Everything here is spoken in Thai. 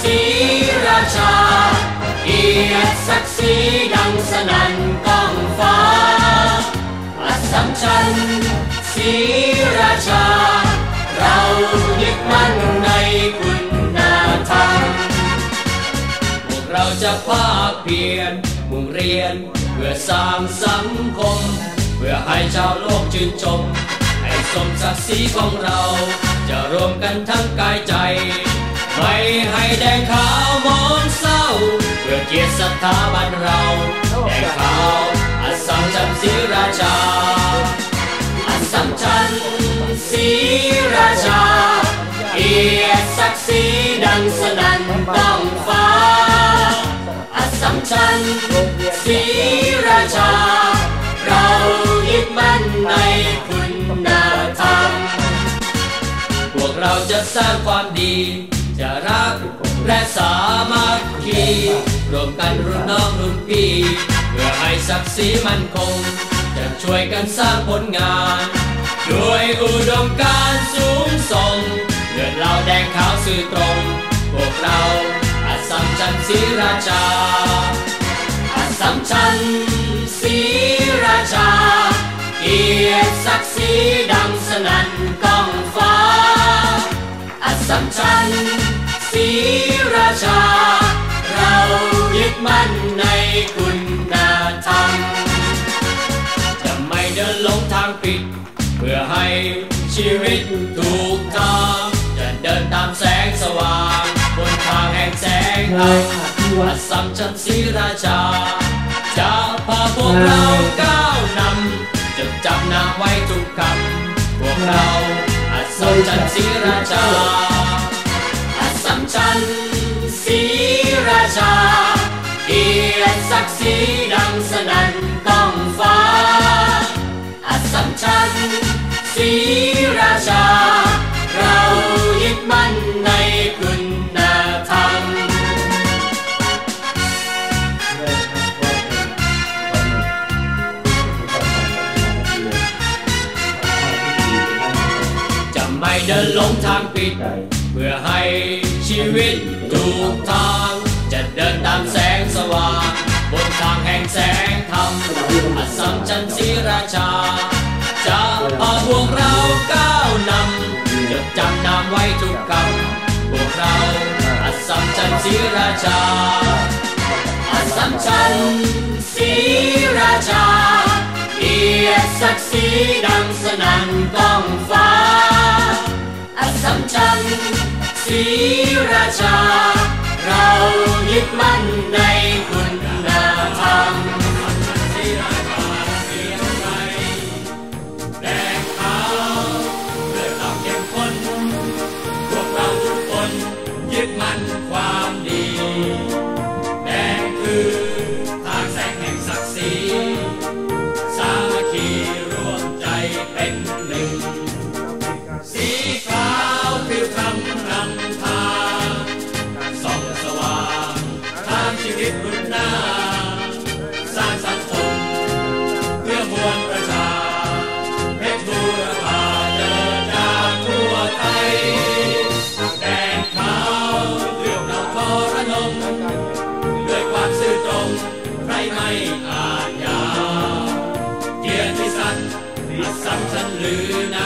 ศรีราชา เกียรติศักดิ์ศรีดังสนั่นก้องฟ้าอัสสัมชันศรีราชา เรายึดมั่นในคุณธรรมพวกเราจะภาคเพียรมุ่งเรียนเพื่อสร้างสังคม เพื่อให้ชาวโลกชื่นชม ให้สมศักดิ์ศรีของเรา จะรวมกันทั้งกายใจ ไม่ให้แดงขาวมองเศร้า เพื่อเกียรติสถาบันเรา แดงขาวอัศมชัญศรีราชา อัศสัมชัญศรีราชา เกียรติศักดิ์ศรีดังสนั่นก้องฟ้า อัศสัมชัญศรีราชา เรายึดมั่นในคุณธรรม พวกเราจะสร้างความดี จะรักและสามัคคีรวมกันรุ่นน้องรุ่นพี่เพื่อให้ศักดิ์ศรีมั่นคง จะช่วยกันสร้างผลงาน ด้วยอุดมการสูงส่งเลือดเราแดงขาวสื่อตรง พวกเราอาสัมชัญศรีราชาอัมชัญศรีราชาเกียรติศักดิ์ศรีดังสนั่นก้องฟ้าอัมชัญ มั่นในคุณธรรม จะไม่เดินหลงทางผิด เพื่อให้ชีวิตถูกทางจะเดินตามแสงสว่าง บนทางแห่งแสงธรรมอัศมชัญศรีราชา จะพาพวกเราก้าวนำจดจำนาไว้ทุกคำพวกเราอัศมชัญศรีราชาอัศสัมชัญ ศักดิ์ศรีดังสนั่นก้องฟ้า อัศสัมชัญศรีราชา เรายึดมั่นในคุณธรรมจะไม่เดินหลงทางผิด เพื่อให้ชีวิตถูกทาง ทางแห่งแสงธรรมอัศมชัญศรีราชา จะพาพวกเราก้าวนำจดจำนามไว้ทุกคำพวกเราอัศมชัญศรีราชา อัศมชัญศรีราชาเกียรติศักดิ์ศรีดังสนั่นก้องฟ้า อัศสัมชัญศรีราชา เรายึดมั่ ชีวิตพื้นหน้า สร้างสังคมเพื่อมวลประชาเพชรบูรพาเดินดาทั่วไทยแดงขาวเรื่องเราทรนงด้วยความซื่อตรงใครไม่อาจยาเกียรติสัตว์อัศจรฉันหรือนา